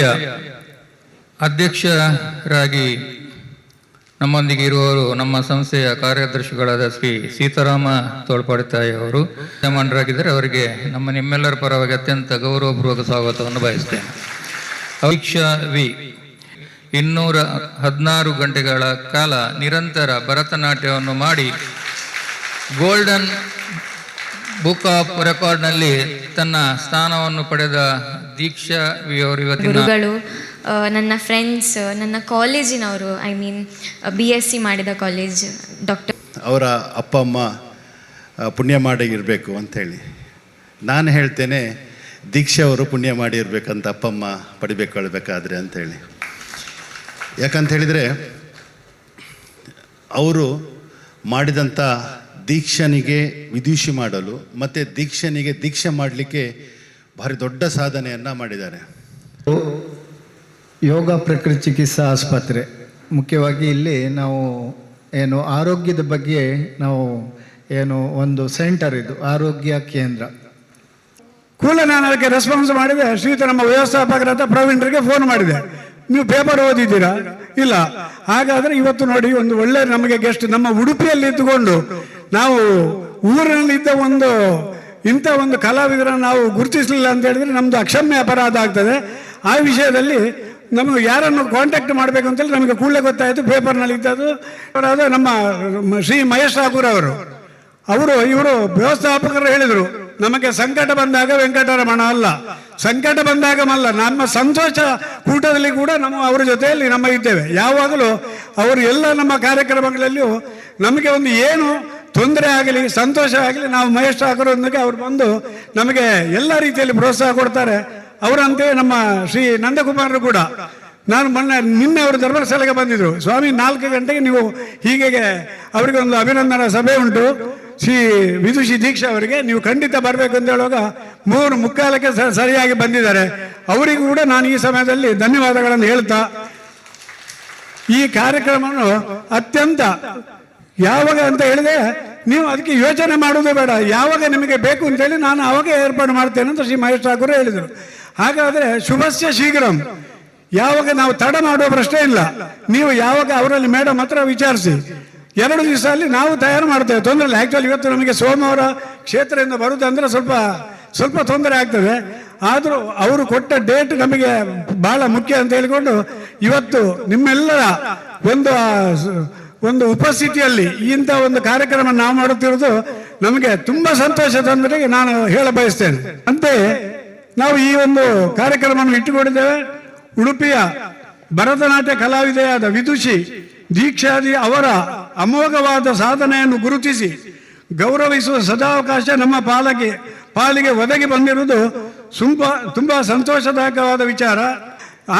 ಸಭೆಯ ಅಧ್ಯಕ್ಷರಾಗಿ ನಮ್ಮೊಂದಿಗೆ ಇರುವವರು ನಮ್ಮ ಸಂಸ್ಥೆಯ ಕಾರ್ಯದರ್ಶಿಗಳಾದ ಶ್ರೀ ಸೀತಾರಾಮ ತೋಳ್ಪಾಡಿತಾಯಿ ಅವರು. ಮಂಡರಾಗಿದ್ದರೆ ಅವರಿಗೆ ನಮ್ಮ ನಿಮ್ಮೆಲ್ಲರ ಪರವಾಗಿ ಅತ್ಯಂತ ಗೌರವಪೂರ್ವಕ ಸ್ವಾಗತವನ್ನು ಬಯಸ್ತೇನೆ. ಅವಿಕ್ಷ ವಿ. ಇನ್ನೂರ ಹದಿನಾರು ಗಂಟೆಗಳ ಕಾಲ ನಿರಂತರ ಭರತನಾಟ್ಯವನ್ನು ಮಾಡಿ ಗೋಲ್ಡನ್ ಬುಕ್ ಆಫ್ ರೆಕಾರ್ಡ್ನಲ್ಲಿ ತನ್ನ ಸ್ಥಾನವನ್ನು ಪಡೆದ ದೀಕ್ಷಾ ಗುರುಗಳು ನನ್ನ ಫ್ರೆಂಡ್ಸ್ ನನ್ನ ಕಾಲೇಜಿನವರು I mean B S C ಮಾಡಿದ ಕಾಲೇಜ್ ಡಾಕ್ಟರ್ ಅವರ ಅಪ್ಪ ಅಮ್ಮ ಪುಣ್ಯ ಮಾಡಿರಬೇಕು ಅಂಥೇಳಿ ನಾನು ಹೇಳ್ತೇನೆ ದೀಕ್ಷೆ ಅವರು ಪುಣ್ಯ ಮಾಡಿರ್ಬೇಕಂತ ಅಪ್ಪ ಅಮ್ಮ ಪಡಿಬೇಕೊಳ್ಬೇಕಾದ್ರೆ ಅಂಥೇಳಿ ಯಾಕಂತ ಹೇಳಿದರೆ ಅವರು ಮಾಡಿದಂಥ ದೀಕ್ಷನಿಗೆ ವಿದೂಷಿ ಮಾಡಲು ಮತ್ತು ದೀಕ್ಷನಿಗೆ ದೀಕ್ಷೆ ಮಾಡಲಿಕ್ಕೆ ಭಾರಿ ದೊಡ್ಡ ಸಾಧನೆಯನ್ನು ಮಾಡಿದ್ದಾರೆ. ಯೋಗ ಪ್ರಕೃತಿ ಚಿಕಿತ್ಸಾ ಆಸ್ಪತ್ರೆ. ಮುಖ್ಯವಾಗಿ ಇಲ್ಲಿ ನಾವು ಏನು ಆರೋಗ್ಯದ ಬಗ್ಗೆ ನಾವು ಏನು ಒಂದು ಸೆಂಟರ್ ಇದು ಆರೋಗ್ಯ ಕೇಂದ್ರ. ಕೂಲ ನಾನು ಅದಕ್ಕೆ ರೆಸ್ಪಾನ್ಸ್ ಮಾಡಿದೆ. ಶ್ರೀತ ನಮ್ಮ ವ್ಯವಸ್ಥಾಪಕರಾದ ಪ್ರವೀಣರಿಗೆ ಫೋನ್ ಮಾಡಿದೆ. ನೀವು ಪೇಪರ್ ಓದಿದ್ದೀರಾ? ಇಲ್ಲ. ಹಾಗಾದ್ರೆ ಇವತ್ತು ನೋಡಿ ಒಂದು ಒಳ್ಳೆ ನಮಗೆ ಗೆಸ್ಟ್ ನಮ್ಮ ಉಡುಪಿಯಲ್ಲಿ ಇದ್ದುಕೊಂಡು ನಾವು ಊರಿನಲ್ಲಿದ್ದ ಒಂದು ಇಂಥ ಒಂದು ಕಲಾವಿದರನ್ನು ನಾವು ಗುರುತಿಸಲಿಲ್ಲ ಅಂತ ಹೇಳಿದ್ರೆ ನಮ್ಮದು ಅಕ್ಷಮ್ಯ ಅಪರಾಧ ಆಗ್ತದೆ. ಆ ವಿಷಯದಲ್ಲಿ ನಮಗೆ ಯಾರನ್ನು ಕಾಂಟ್ಯಾಕ್ಟ್ ಮಾಡಬೇಕು ಅಂತೇಳಿ ನಮಗೆ ಕೂಡಲೇ ಗೊತ್ತಾಯಿತು. ಪೇಪರ್ನಲ್ಲಿ ಇದ್ದದ್ದು ಅವರಾದ ನಮ್ಮ ಶ್ರೀ ಮಹೇಶ್ ಠಾಕೂರ್ ಅವರು. ಅವರು, ಇವರು ವ್ಯವಸ್ಥಾಪಕರು ಹೇಳಿದರು, ನಮಗೆ ಸಂಕಟ ಬಂದಾಗ ವೆಂಕಟರಮಣ ಅಲ್ಲ. ಸಂಕಟ ಬಂದಾಗ ಅಲ್ಲ, ನಮ್ಮ ಸಂತೋಷ ಕೂಟದಲ್ಲಿ ಕೂಡ ನಮ್ಮ, ಅವರ ಜೊತೆಯಲ್ಲಿ ನಮ್ಮ ಇದ್ದೇವೆ. ಯಾವಾಗಲೂ ಅವರು ಎಲ್ಲ ನಮ್ಮ ಕಾರ್ಯಕ್ರಮಗಳಲ್ಲಿಯೂ ನಮಗೆ ಒಂದು ಏನು ತೊಂದರೆ ಆಗಲಿ, ಸಂತೋಷ ಆಗಲಿ ನಾವು ಮಹೇಶ್ ಠಾಕೂರೊಂದಿಗೆ ಅವ್ರು ಬಂದು ನಮಗೆ ಎಲ್ಲ ರೀತಿಯಲ್ಲಿ ಪ್ರೋತ್ಸಾಹ ಕೊಡ್ತಾರೆ. ಅವರಂತೆ ನಮ್ಮ ಶ್ರೀ ನಂದಕುಮಾರರು ಕೂಡ. ನಾನು ಮೊನ್ನೆ ನಿನ್ನೆ ಅವರು ಧರ್ಮಸ್ಥಳಕ್ಕೆ ಬಂದಿದ್ರು. ಸ್ವಾಮಿ, ನಾಲ್ಕು ಗಂಟೆಗೆ ನೀವು ಹೀಗೆ ಅವರಿಗೆ ಒಂದು ಅಭಿನಂದನಾ ಸಭೆ ಉಂಟು. ಶ್ರೀ ವಿದುಷಿ ದೀಕ್ಷಾ ಅವರಿಗೆ ನೀವು ಖಂಡಿತ ಬರಬೇಕು ಅಂತ ಹೇಳುವಾಗ ಮೂರು ಮುಕ್ಕಾಲಕ್ಕೆ ಸರಿಯಾಗಿ ಬಂದಿದ್ದಾರೆ. ಅವರಿಗೂ ಕೂಡ ನಾನು ಈ ಸಮಯದಲ್ಲಿ ಧನ್ಯವಾದಗಳನ್ನು ಹೇಳ್ತಾ, ಈ ಕಾರ್ಯಕ್ರಮವನ್ನು ಅತ್ಯಂತ ಯಾವಾಗ ಅಂತ ಹೇಳಿದೆ ನೀವು ಅದಕ್ಕೆ ಯೋಚನೆ ಮಾಡೋದೇ ಬೇಡ. ಯಾವಾಗ ನಿಮಗೆ ಬೇಕು ಅಂತೇಳಿ ನಾನು ಅವಾಗ ಏರ್ಪಾಡು ಮಾಡ್ತೇನೆ ಅಂತ ಶ್ರೀ ಮಹೇಶ್ ಠಾಕೂರ್ ಹೇಳಿದರು. ಹಾಗಾದ್ರೆ ಶುಭಸ್ಯ ಶೀಘ್ರಂ. ಯಾವಾಗ ನಾವು ತಡ ಮಾಡುವ ಪ್ರಶ್ನೆ ಇಲ್ಲ. ನೀವು ಯಾವಾಗ ಅವರಲ್ಲಿ ಮೇಡಮ್ ಹತ್ರ ವಿಚಾರಿಸಿ. ಎರಡು ದಿವಸ ಅಲ್ಲಿ ನಾವು ತಯಾರು ಮಾಡ್ತೇವೆ. ತೊಂದರೆ ಇಲ್ಲ ಆ್ಯಕ್ಚುಲಿ ಇವತ್ತು ನಮಗೆ ಸೋಮವಾರ ಕ್ಷೇತ್ರದಿಂದ ಬರುತ್ತೆ ಬರುವುದಂದ್ರೆ ಸ್ವಲ್ಪ ಸ್ವಲ್ಪ ತೊಂದರೆ ಆಗ್ತದೆ. ಆದರೂ ಅವರು ಕೊಟ್ಟ ಡೇಟ್ ನಮಗೆ ಬಹಳ ಮುಖ್ಯ ಅಂತ ಹೇಳಿಕೊಂಡು ಇವತ್ತು ನಿಮ್ಮೆಲ್ಲರ ಒಂದು ಒಂದು ಉಪಸ್ಥಿತಿಯಲ್ಲಿ ಇಂಥ ಒಂದು ಕಾರ್ಯಕ್ರಮ ನಾವು ಮಾಡುತ್ತಿರುವುದು ನಮಗೆ ತುಂಬಾ ಸಂತೋಷ ತಂದರೆ ನಾನು ಹೇಳ ಬಯಸ್ತೇನೆ. ಅಂತೆ ನಾವು ಈ ಒಂದು ಕಾರ್ಯಕ್ರಮವನ್ನು ಇಟ್ಟುಕೊಂಡಿದ್ದೇವೆ. ಉಡುಪಿಯ ಭರತನಾಟ್ಯ ಕಲಾವಿದೆಯಾದ ವಿದುಷಿ ದೀಕ್ಷಾದಿ ಅವರ ಅಮೋಘವಾದ ಸಾಧನೆಯನ್ನು ಗುರುತಿಸಿ ಗೌರವಿಸುವ ಸದಾವಕಾಶ ನಮ್ಮ ಪಾಲಕಿ ಪಾಲಿಗೆ ಒದಗಿ ಬಂದಿರುವುದು ತುಂಬ ತುಂಬ ಸಂತೋಷದಾಯಕವಾದ ವಿಚಾರ.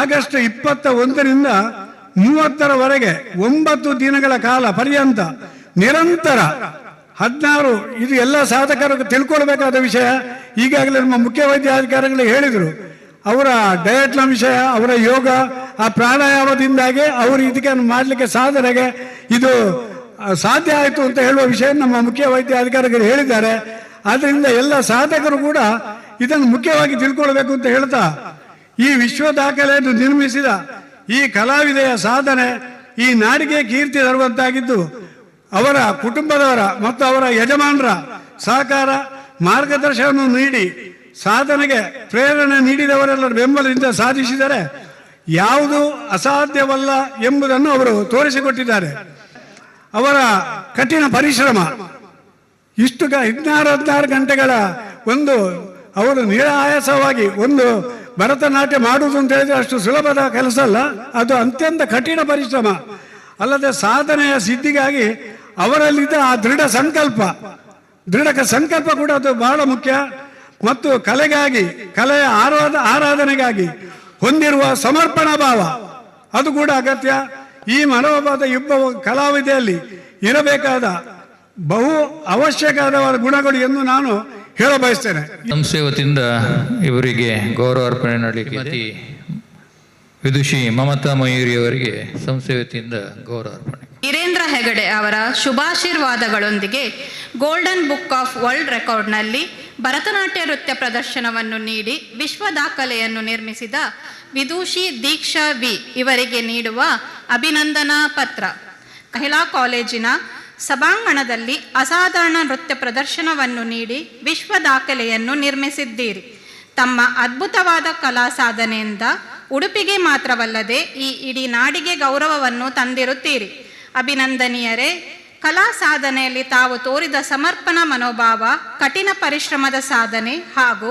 ಆಗಸ್ಟ್ ಇಪ್ಪತ್ತ ಒಂದರಿಂದ ಮೂವತ್ತರವರೆಗೆ ಒಂಬತ್ತು ದಿನಗಳ ಕಾಲ ಪರ್ಯಂತ ನಿರಂತರ ಹದಿನಾರು, ಇದು ಎಲ್ಲ ಸಾಧಕರು ತಿಳ್ಕೊಳ್ಬೇಕಾದ ವಿಷಯ. ಈಗಾಗಲೇ ನಮ್ಮ ಮುಖ್ಯ ವೈದ್ಯಾಧಿಕಾರಿಗಳು ಹೇಳಿದರು, ಅವರ ಡಯಟ್ನ ವಿಷಯ, ಅವರ ಯೋಗ, ಆ ಪ್ರಾಣಾಯಾಮದಿಂದಾಗಿ ಅವರು ಇದಕ್ಕೆ ಮಾಡಲಿಕ್ಕೆ ಸಾಧನೆಗೆ ಇದು ಸಾಧ್ಯ ಆಯಿತು ಅಂತ ಹೇಳುವ ವಿಷಯ ನಮ್ಮ ಮುಖ್ಯ ವೈದ್ಯ ಅಧಿಕಾರಿಗಳು ಹೇಳಿದ್ದಾರೆ. ಆದ್ದರಿಂದ ಎಲ್ಲ ಸಾಧಕರು ಕೂಡ ಇದನ್ನು ಮುಖ್ಯವಾಗಿ ತಿಳ್ಕೊಳ್ಬೇಕು ಅಂತ ಹೇಳ್ತಾ, ಈ ವಿಶ್ವ ದಾಖಲೆಯನ್ನು ನಿರ್ಮಿಸಿದ ಈ ಕಲಾವಿದೆಯ ಸಾಧನೆ ಈ ನಾಡಿಗೆ ಕೀರ್ತಿ ತರುವಂತಾಗಿದ್ದು, ಅವರ ಕುಟುಂಬದವರ ಮತ್ತು ಅವರ ಯಜಮಾನರ ಸಹಕಾರ, ಮಾರ್ಗದರ್ಶನವನ್ನು ನೀಡಿ, ಸಾಧನೆಗೆ ಪ್ರೇರಣೆ ನೀಡಿದವರೆಲ್ಲರ ಬೆಂಬಲದಿಂದ ಸಾಧಿಸಿದರೆ ಯಾವುದು ಅಸಾಧ್ಯವಲ್ಲ ಎಂಬುದನ್ನು ಅವರು ತೋರಿಸಿಕೊಟ್ಟಿದ್ದಾರೆ. ಅವರ ಕಠಿಣ ಪರಿಶ್ರಮ, ಇಷ್ಟು ಹದಿನಾರು ಹದಿನಾರು ಗಂಟೆಗಳ ಒಂದು ಅವರು ನಿರಾಯಾಸವಾಗಿ ಒಂದು ಭರತನಾಟ್ಯ ಮಾಡುವುದು ಅಂತ ಹೇಳಿದ್ರೆ ಅಷ್ಟು ಸುಲಭದ ಕೆಲಸ ಅಲ್ಲ. ಅದು ಅತ್ಯಂತ ಕಠಿಣ ಪರಿಶ್ರಮ. ಅಲ್ಲದೆ ಸಾಧನೆಯ ಸಿದ್ಧಿಗಾಗಿ ಅವರಲ್ಲಿದ್ದ ಆ ದೃಢ ಸಂಕಲ್ಪ. ದೃಢ ಸಂಕಲ್ಪ ಕೂಡ ಅದು ಬಹಳ ಮುಖ್ಯ. ಮತ್ತು ಕಲೆಗಾಗಿ, ಕಲೆಯ ಆರಾಧ, ಆರಾಧನೆಗಾಗಿ ಹೊಂದಿರುವ ಸಮರ್ಪಣಾ ಭಾವ. ಅದು ಕೂಡ ಅಗತ್ಯ. ಈ ಮನೋಭಾವದ ಇಬ್ಬ ಕಲಾವಿದೆಯಲ್ಲಿ ಇರಬೇಕಾದ ಬಹು ಅವಶ್ಯಕವಾದ ಗುಣಗಳು ಎಂದು ನಾನು ಹೇಳ ಬಯಸ್ತೇನೆ. ಸಂಸ್ಥೆ ವತಿಯಿಂದ ಇವರಿಗೆ ಗೌರವ ಅರ್ಪಣೆ ಮಾಡಲಿಕ್ಕೆ ವಿದುಷಿ ಮಮತಾ ಮಯೂರಿ ಅವರಿಗೆ ಸಂಸ್ಥೆ ವತಿಯಿಂದ ಗೌರವ ಅರ್ಪಣೆ. ವೀರೇಂದ್ರ ಹೆಗಡೆ ಅವರ ಶುಭಾಶೀರ್ವಾದಗಳೊಂದಿಗೆ ಗೋಲ್ಡನ್ ಬುಕ್ ಆಫ್ ವರ್ಲ್ಡ್ ರೆಕಾರ್ಡ್ನಲ್ಲಿ ಭರತನಾಟ್ಯ ನೃತ್ಯ ಪ್ರದರ್ಶನವನ್ನು ನೀಡಿ ವಿಶ್ವ ದಾಖಲೆಯನ್ನು ನಿರ್ಮಿಸಿದ ವಿದುಷಿ ದೀಕ್ಷಾ ವಿ ಇವರಿಗೆ ನೀಡುವ ಅಭಿನಂದನಾ ಪತ್ರ. ಮಹಿಳಾ ಕಾಲೇಜಿನ ಸಭಾಂಗಣದಲ್ಲಿ ಅಸಾಧಾರಣ ನೃತ್ಯ ಪ್ರದರ್ಶನವನ್ನು ನೀಡಿ ವಿಶ್ವ ದಾಖಲೆಯನ್ನು ನಿರ್ಮಿಸಿದ್ದೀರಿ. ತಮ್ಮ ಅದ್ಭುತವಾದ ಕಲಾ ಸಾಧನೆಯಿಂದ ಉಡುಪಿಗೆ ಮಾತ್ರವಲ್ಲದೆ ಈ ಇಡೀ ನಾಡಿಗೆ ಗೌರವವನ್ನು ತಂದಿರುತ್ತೀರಿ. ಅಭಿನಂದನೀಯರೇ, ಕಲಾ ಸಾಧನೆಯಲ್ಲಿ ತಾವು ತೋರಿದ ಸಮರ್ಪಣಾ ಮನೋಭಾವ, ಕಠಿಣ ಪರಿಶ್ರಮದ ಸಾಧನೆ ಹಾಗೂ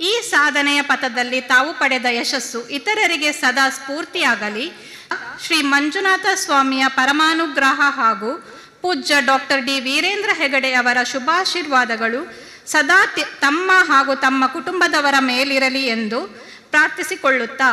ಈ ಸಾಧನೆಯ ಪಥದಲ್ಲಿ ತಾವು ಪಡೆದ ಯಶಸ್ಸು ಇತರರಿಗೆ ಸದಾ ಸ್ಫೂರ್ತಿಯಾಗಲಿ. ಶ್ರೀ ಮಂಜುನಾಥ ಸ್ವಾಮಿಯ ಪರಮಾನುಗ್ರಹ ಹಾಗೂ ಪೂಜ್ಯ ಡಾಕ್ಟರ್ ಡಿ ವೀರೇಂದ್ರ ಹೆಗಡೆ ಅವರ ಶುಭಾಶೀರ್ವಾದಗಳು ಸದಾ ತಮ್ಮ ಹಾಗೂ ತಮ್ಮ ಕುಟುಂಬದವರ ಮೇಲಿರಲಿ ಎಂದು ಪ್ರಾರ್ಥಿಸಿಕೊಳ್ಳುತ್ತಾ